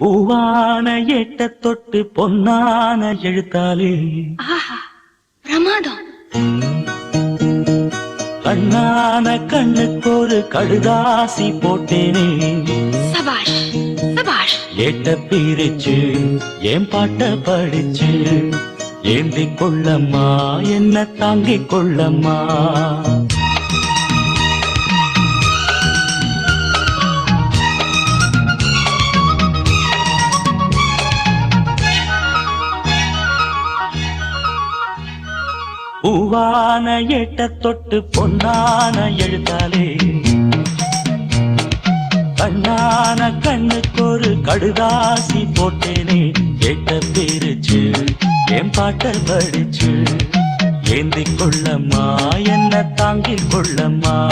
பூவான எட்ட தொட்டு பொன்னான எழுத்தாலே. பிரமாதம். கண்ணான கண்ணுக்கு ஒரு கடுதாசி போட்டேனே. சபாஷ் சபாஷ். ஏட்ட பிரிச்சு ஏன் பாட்ட படிச்சு? ஏந்தி கொள்ளம்மா என்ன தாங்கிக் கொள்ளம்மா? பூவான எட்ட தொட்டு பொன்னான எழுத்தாலே. கண்ணான கண்ணுக்கு ஒரு கடுதாசி போட்டேனே. எட்ட பிரிச்சு என் பாட்டல் படிச்சு. ஏந்தி கொள்ளம்மா என்ன தாங்கிக் கொள்ளம்மா.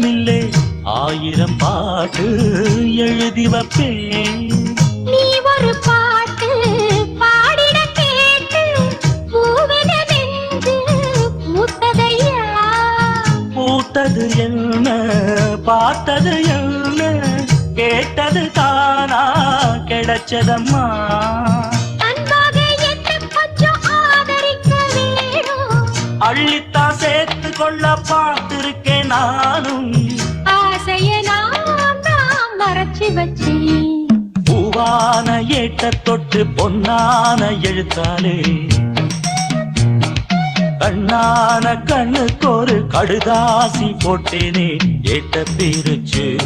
பஞ்சமில்லை ஆயிரம் பாட்டு எழுதி வைப்பேன். நீ ஒரு பாட்டு பாடிட கேட்டு பூத்தது என்ன பார்த்தது என்ன கேட்டது தானா கிடைச்சதம்மா? அன்பாக பொதுவான ஏட்ட தொட்டு பொன்னான எழுத்தாலே. கண்ணான கண்ணுக்கு ஒரு கடுதாசி போட்டேனே. ஏட்ட பிரிச்சு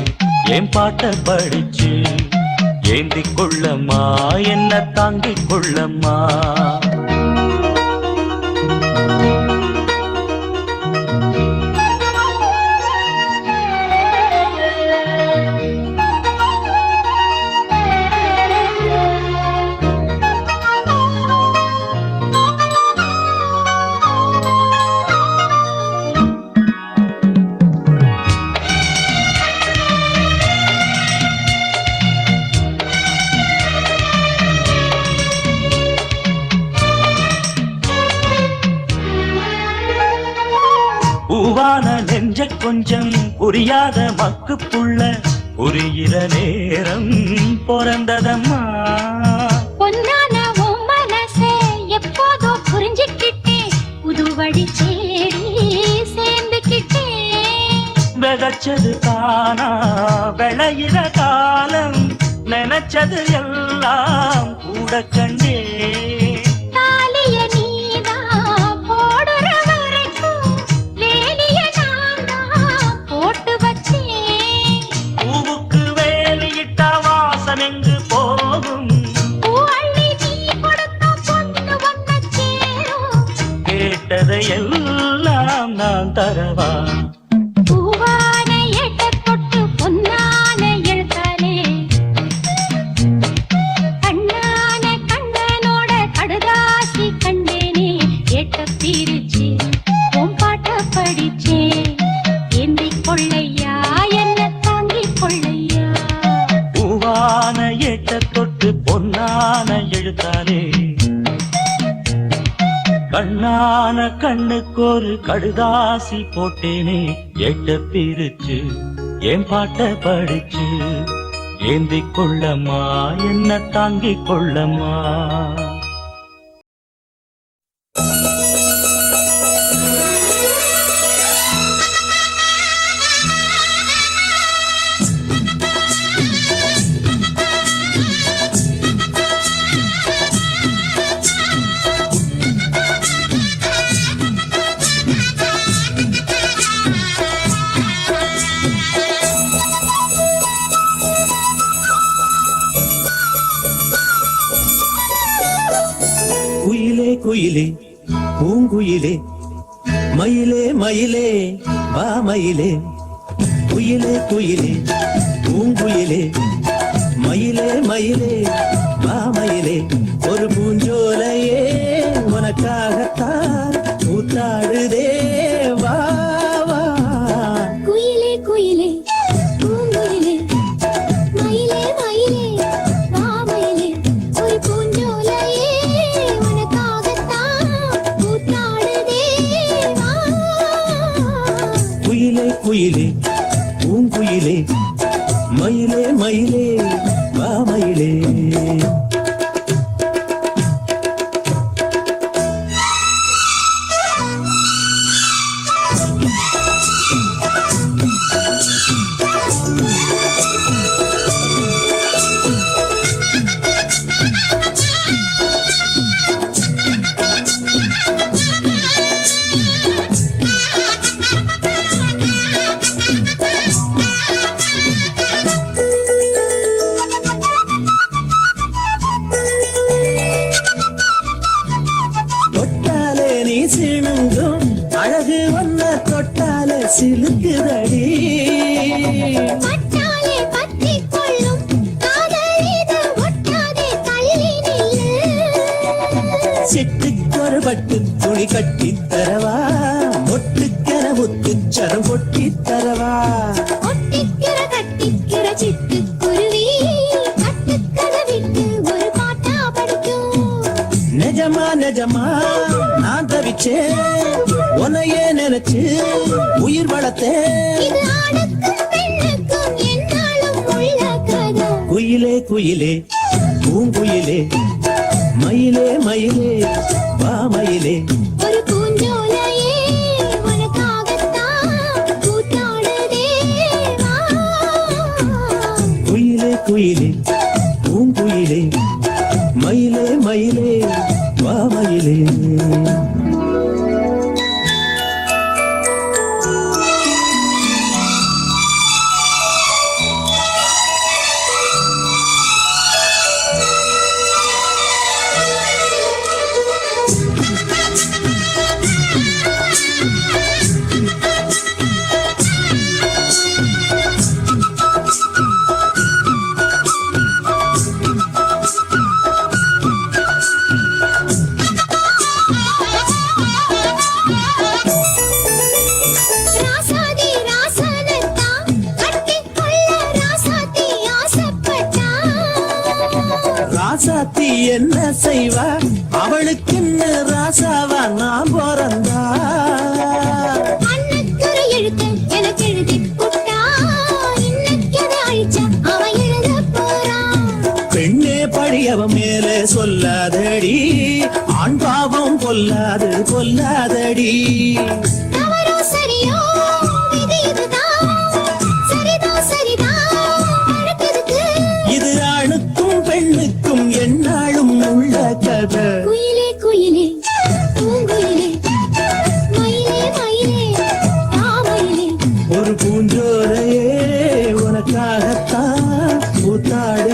என் பாட்ட படிச்சு? ஏந்தி கொள்ளம்மா என்ன தாங்கிக் கொள்ளம்மா? புரியாத மக்கு புள்ள புரிகிற நேரம் பிறந்ததம்மா. பொன்னான மனசே எப்போதோ புரிஞ்சுக்கிட்டேன். புது வழி தேடி சேர்ந்துக்கிட்டேன். விதைச்சது தானா விளையிற காலம் நினைச்சது எல்லாம் கூட கண்டே எல்லாம் நான் தரவா? கண்ணுக்கு ஒரு கடுதாசி போட்டேனே. எட்ட பிரிச்சு என் பாட்ட படிச்சு ஏந்தி கொள்ளம்மா என்ன தாங்கிக் கொள்ளம்மா பூங்குயிலே பூங்குயிலே. மயிலே மயிலே வா மயிலே. குயிலே குயிலே பூங்குயிலே. மயிலே மயிலே வா மயிலே. ஒரு பூஞ்சோலையே உனக்காகத்தான் செட்டு கொரபட்டு துணி கட்டி தரவா? ஒட்டுக்கிற ஒத்து சரம் ஒட்டி தரவா? ஒட்டிக்கிற கட்டிக்கிற சிட்டு குருவி நிஜமா நிஜமா நான் தவிச்சேன். உனையே நினைச்சு உயிர் வளர்த்தேன். குயிலே குயிலே பூங்குயிலே மயிலே மயிலே வா மயிலே. ஒரு பொல்லாது பொல்லாதடி. இது ஆணுக்கும் பெண்ணுக்கும் எந்நாளும் உள்ள கதை. குயிலே குயிலே ஒரு பூஞ்சோரையே உனக்காகத்தான் கூத்தாடு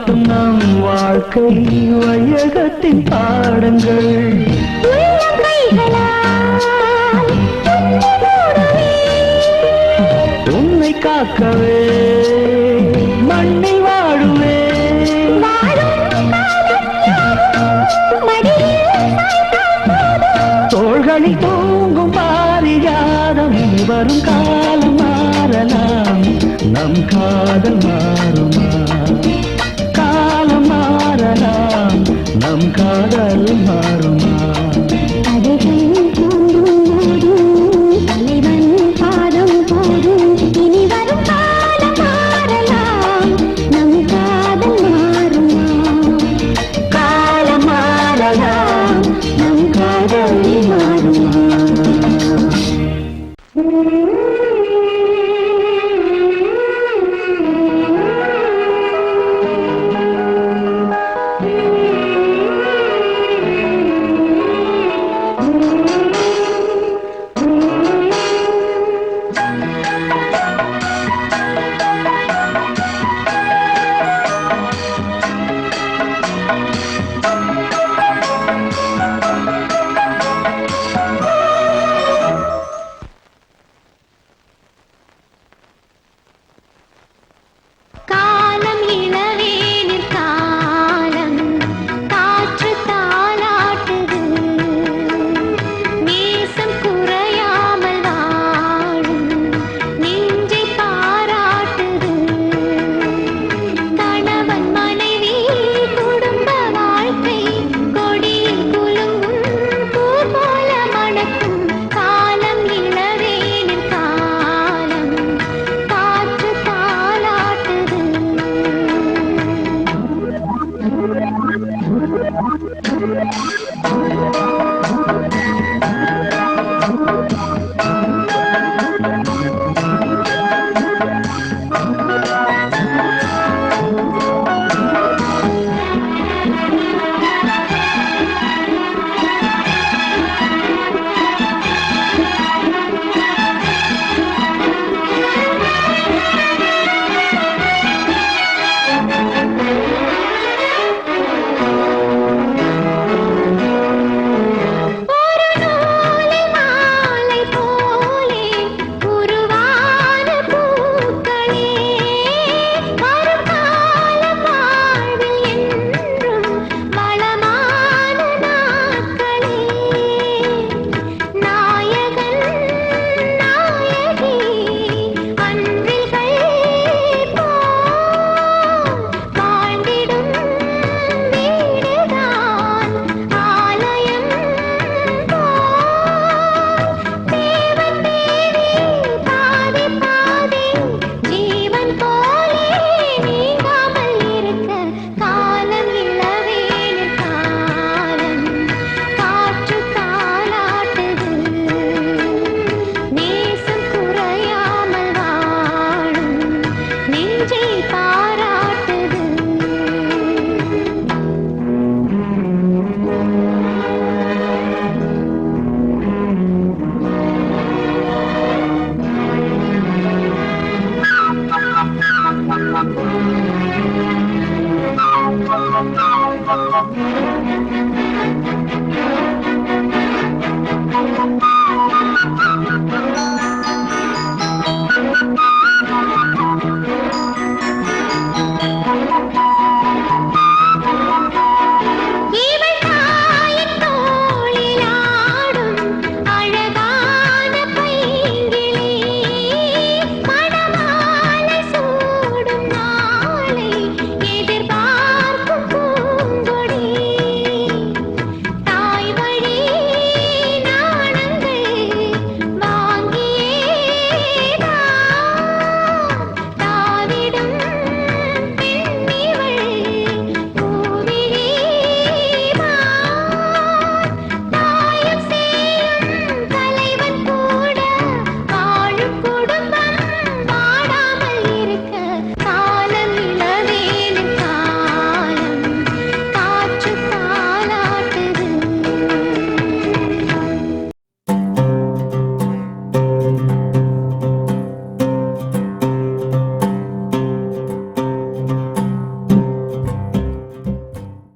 காட்டும் நம் வாழ்க்கை வையகத்தின் பாடங்கள். உன்னை காக்கவே மண்ணில் வாழுவே. தோள்களில் தூங்கும் பாரியாதம் வரும் காலம் மாறலாம். நம் காதல் மாற